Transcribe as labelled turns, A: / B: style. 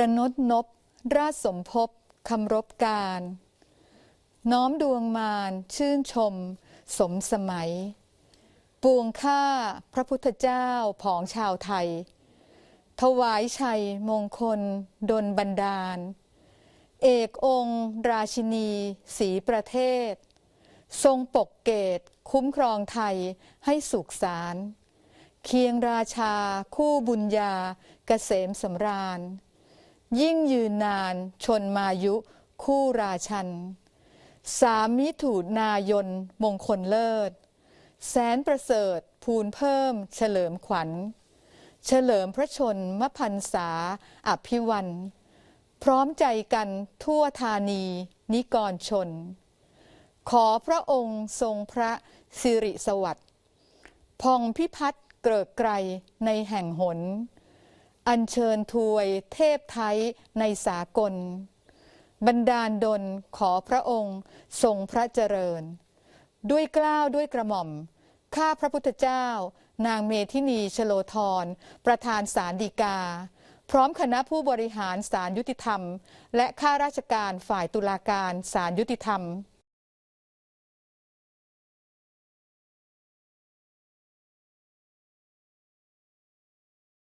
A: ประนดนบ ราชสมภพคำรบการ น้อมดวงมารชื่นชม สมสมัย ปวงข้าพระพุทธเจ้าผองชาวไทย ถวายชัยมงคลดลบันดาล เอกองค์ ราชินีสีประเทศ ทรงปกเกตคุ้มครองไทยให้สุขสารเคียงราชาคู่บุญญาเกษมสำราญ ยิ่งยืนนานชนมายุ คู่ราชัน สามมิถุนายนมงคลเลิศ แสนประเสริฐภูนเพิ่ม เฉลิมขวัญ เฉลิมพระชนมพันษาอภิวัน พร้อมใจกันทั่วธานีนิกรชน ขอพระองค์ทรงพระสิริสวัสดิ์พองพิพัฒน์เกริกไกรในแห่งหน อัญเชิญทวยเทพไทยในสากลบันดาลดลขอพระองค์ทรงพระเจริญ ด้วยกล้าวด้วยกระหม่อม ข้าพระพุทธเจ้า นางเมธินีชโลธรประธานศาลฎีกา พร้อมคณะผู้บริหารศาลยุติธรรม และข้าราชการฝ่ายตุลาการศาลยุติธรรม